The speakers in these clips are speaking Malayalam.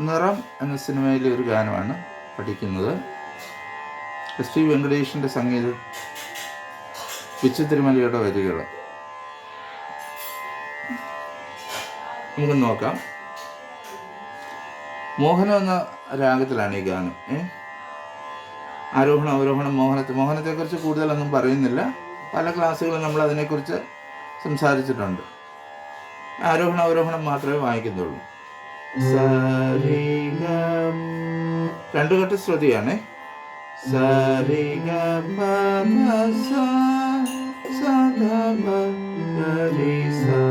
നിറം എന്ന സിനിമയിലെ ഒരു ഗാനമാണ് പഠിക്കുന്നത്. എസ് പി വെങ്കടേഷിന്റെ സംഗീതം പിച്ചു തിരുമലയുടെ വരികൾ നമുക്ക് നോക്കാം. മോഹനം എന്ന രാഗത്തിലാണ് ഈ ഗാനം ആരോഹണം അവരോഹണം മോഹനത്തെ മോഹനത്തെക്കുറിച്ച് കൂടുതലൊന്നും പറയുന്നില്ല. പല ക്ലാസ്സുകളും നമ്മൾ അതിനെക്കുറിച്ച് സംസാരിച്ചിട്ടുണ്ട്. ആരോഹണം അവരോഹണം മാത്രമേ വായിക്കുന്നുള്ളൂ. സരിഗ രണ്ടു കെട്ട ശ്രുതിയാണ് സരിഗ പദ സ സദ പ ഗരി സ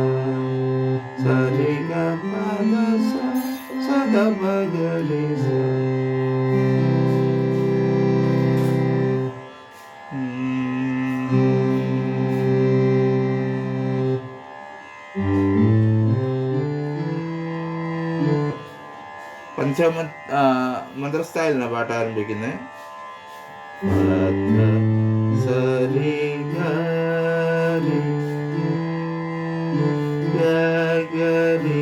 സരിഗ പദ സ സദ പ ഗരി സ പഞ്ചമ മന്ത്രസ്ഥായിലാണ് പാട്ട് ആരംഭിക്കുന്നത് സരി ഗരി ഗരി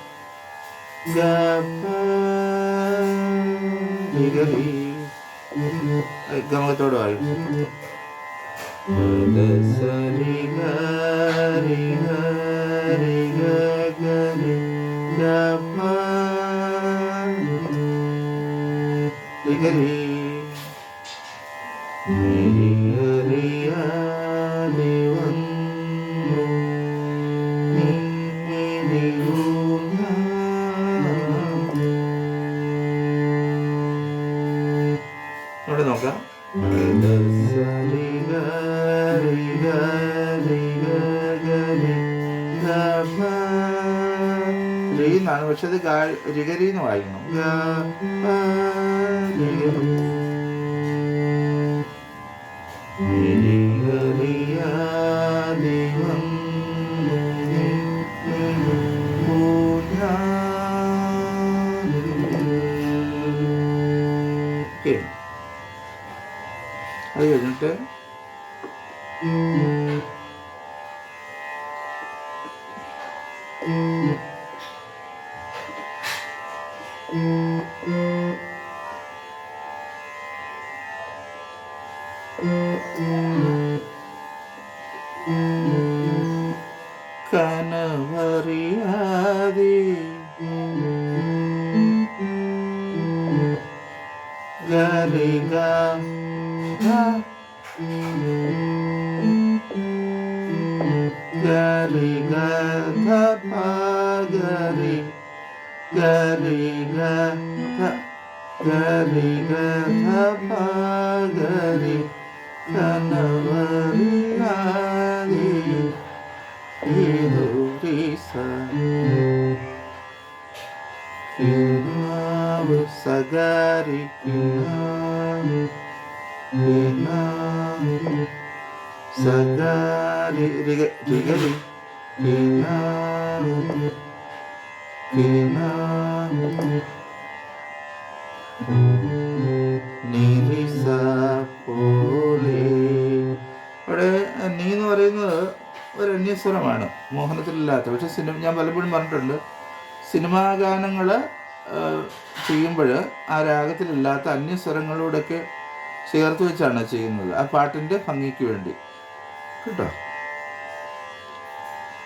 ഗമകത്തോട് വായിക്കും സരി ഗരി ഗരി ഗരി ഗമ ഗരി ഹരിയാദി എന്നാണ് പക്ഷെ അത് രിഗരി എന്ന് വായിക്കണം. ഓക്കെ. അത് കഴിഞ്ഞിട്ട് കനവറിയാതെ gari ga ta pa gari gari ga ta gari ga ta pa gari kanavari gari idurisa inavu sagari inavu inavu പോലെ. അവിടെ നീ എന്ന് പറയുന്നത് ഒരു അന്യസ്വരമാണ് മോഹനത്തിലില്ലാത്ത. പക്ഷെ സിനിമ ഞാൻ പലപ്പോഴും പറഞ്ഞിട്ടുണ്ട് സിനിമാ ഗാനങ്ങൾ ചെയ്യുമ്പോൾ ആ രാഗത്തിലില്ലാത്ത അന്യസ്വരങ്ങളോടൊക്കെ ചേർത്ത് വെച്ചാണ് ചെയ്യുന്നത് ആ പാട്ടിന്റെ ഭംഗിക്ക് വേണ്ടി. കേട്ടോ.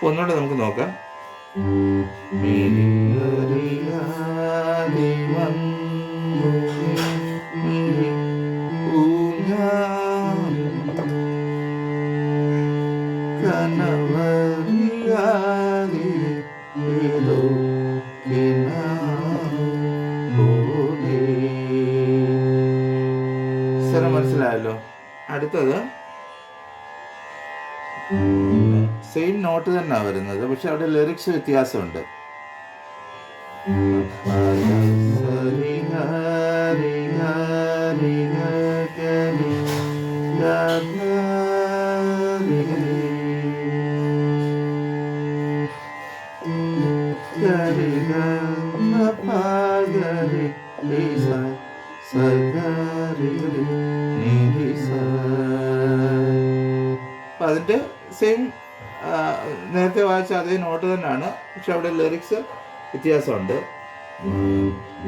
ഒന്നുകൂടെ നമുക്ക് നോക്കാം. കനവറിയാതെ ഏതോ മനസ്സിലായല്ലോ. അടുത്തത് നോട്ട് തന്നെ വരുന്നത് പക്ഷെ അവിടെ ലിറിക്സ് വ്യത്യാസമുണ്ട് അതിന്റെ ഹരി അതേ നോട്ട് തന്നെയാണ്. പക്ഷെ അവിടെ ലിറിക്സ് വ്യത്യാസമുണ്ട്.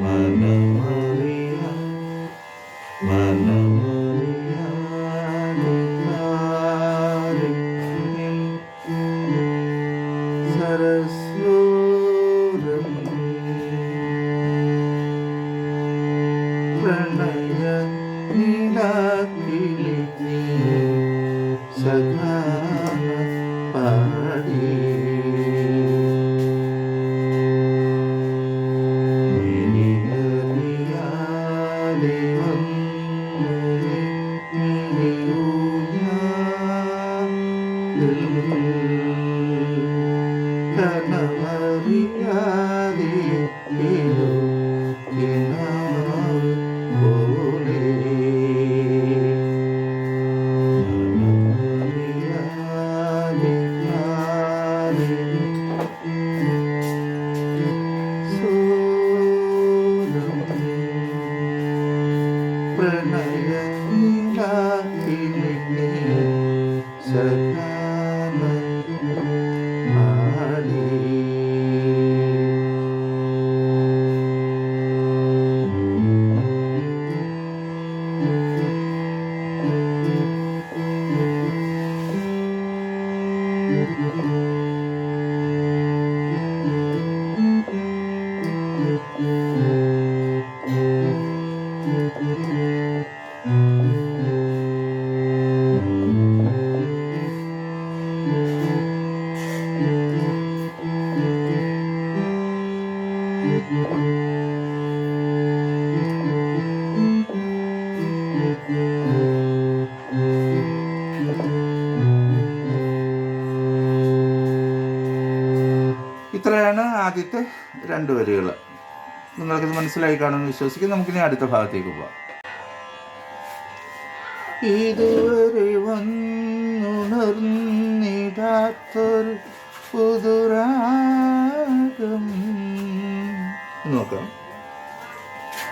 മനമറിയ ഇത്രയാണ് ആദ്യത്തെ രണ്ട് വരികൾ. നിങ്ങൾക്കിത് മനസ്സിലായി കാണുമെന്ന് വിശ്വസിക്കും നമുക്കിനി അടുത്ത ഭാഗത്തേക്ക് പോവാം. ഇതുവരെ വന്നുണർന്നിടാത്തൊരു പുതുരാഗം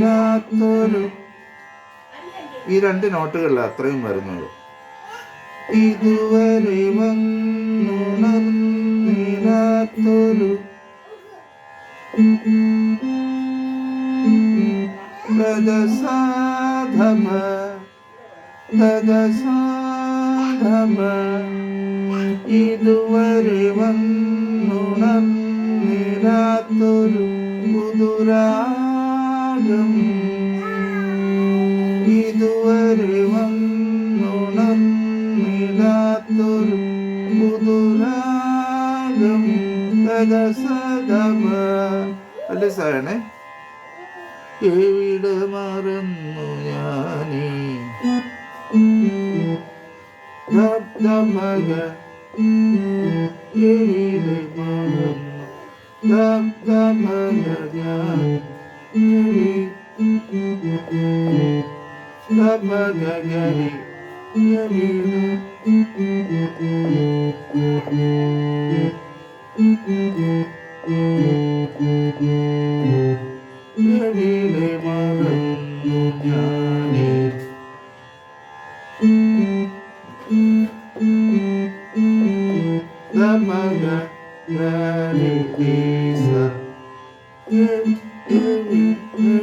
വന്നുണർന്നിടാത്തൊരു ഈ രണ്ട് നോട്ടുകളിൽ അത്രയും വരുന്നത്. ഇതുവരെ വന്നുണർന്നില്ലാത്തൊരു ഗദസാധമ ഗദസാധമ. ഇതുവരെ വന്നുണർന്നില്ലാത്തൊരു നീടാത്തൊരു പുതുരാഗം ഇതുവരെ വന്നുണർന്നിടാത്തൊരു പുതുരാഗം അല്ലേ സാറേ? എവിടെ മറന്നു ഞാനീ? എവിടെ മറന്നു? ഞാൻ ദബ്ദമക ഗരി എവിടെ എവിടെ മറന്നു ഞാനീ Damaga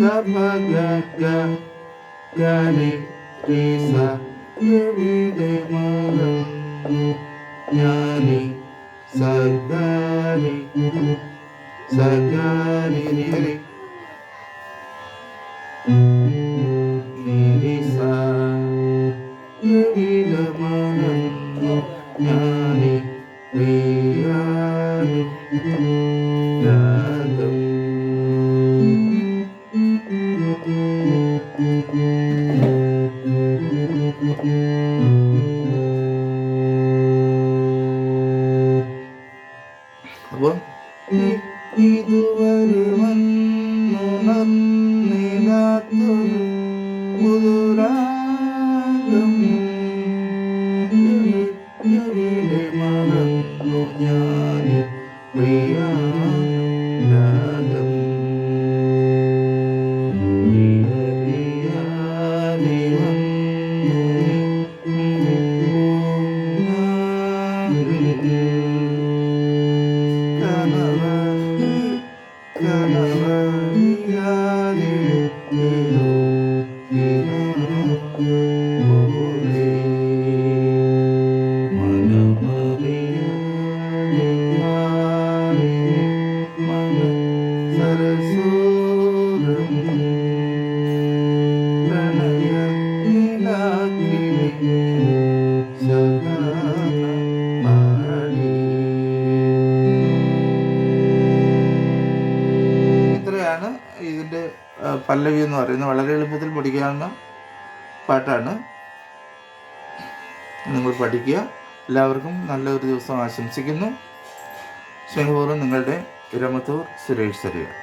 dapat gagah Jadi bisa lebih menunggu Nyari sadari sadari diri. ഇതുവരെ വന്നുണർന്നിടാത്തൊരു പുതുരാഗം എവിടെ മറന്നു ഞാൻ പ്രിയാരാഗം പ്രിയറിയാതെ വന്നു ഇത്രയാണ് ഇതിന്റെ പല്ലവി എന്ന് പറയുന്നത്. വളരെ എളുപ്പത്തിൽ പഠിക്കാവുന്ന പാട്ടാണ്. നിങ്ങൾ പഠിക്കുക. എല്ലാവർക്കും നല്ലൊരു ദിവസം ആശംസിക്കുന്നു. സ്നേഹപൂർവം നിങ്ങളുടെ ഇരമത്തൂർ സുരേഷ് സരിക